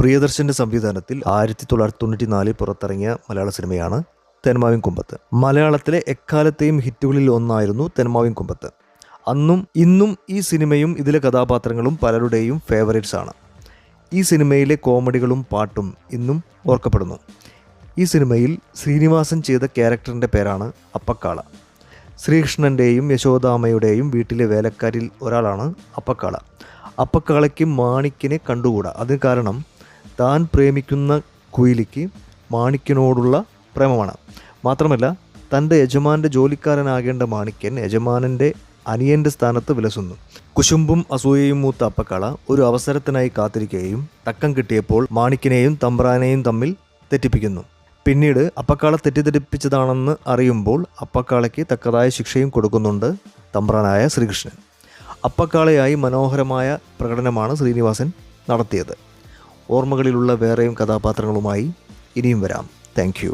പ്രിയദർശന്റെ സംവിധാനത്തിൽ ആയിരത്തി തൊള്ളായിരത്തി തൊണ്ണൂറ്റി നാലിൽ പുറത്തിറങ്ങിയ മലയാള സിനിമയാണ് തെന്മാവിൻ കുമ്പത്ത്. മലയാളത്തിലെ എക്കാലത്തെയും ഹിറ്റുകളിൽ ഒന്നായിരുന്നു തെന്മാവിൻ കുമ്പത്ത്. അന്നും ഇന്നും ഈ സിനിമയും ഇതിലെ കഥാപാത്രങ്ങളും പലരുടെയും ഫേവറേറ്റ്സ് ആണ്. ഈ സിനിമയിലെ കോമഡികളും പാട്ടും ഇന്നും ഓർക്കപ്പെടുന്നു. ഈ സിനിമയിൽ ശ്രീനിവാസൻ ചെയ്ത ക്യാരക്ടറിന്റെ പേരാണ് അപ്പക്കാള. ശ്രീകൃഷ്ണന്റെയും യശോദാമയുടെയും വീട്ടിലെ വേലക്കാരിൽ ഒരാളാണ് അപ്പക്കാള. അപ്പക്കാളയ്ക്ക് മാണിക്കിനെ കണ്ടുകൂടാ. അതിന് കാരണം താൻ പ്രേമിക്കുന്ന കുയിലിക്ക് മാണിക്കനോടുള്ള പ്രേമമാണ്. മാത്രമല്ല തന്റെ യജമാന്റെ ജോലിക്കാരനാകേണ്ട മാണിക്യൻ യജമാനന്റെ അനിയന്റെ സ്ഥാനത്ത് വിലസുന്നു. കുശുമ്പും അസൂയയും മൂത്ത അപ്പക്കാള ഒരു അവസരത്തിനായി കാത്തിരിക്കുകയും തക്കം കിട്ടിയപ്പോൾ മാണിക്കിനെയും തമ്പ്രാനെയും തമ്മിൽ തെറ്റിപ്പിക്കുന്നു. പിന്നീട് അപ്പക്കാള തെറ്റിദ്ധരിപ്പിച്ചതാണെന്ന് അറിയുമ്പോൾ അപ്പക്കാളയ്ക്ക് തക്കതായ ശിക്ഷയും കൊടുക്കുന്നുണ്ട് തമ്പ്രാനായ ശ്രീകൃഷ്ണൻ. അപ്പക്കാളയായി മനോഹരമായ പ്രകടനമാണ് ശ്രീനിവാസൻ നടത്തിയത്. ഓർമ്മകളിലുള്ള വേറെയും കഥാപാത്രങ്ങളുമായി ഇനിയും വരാം. താങ്ക്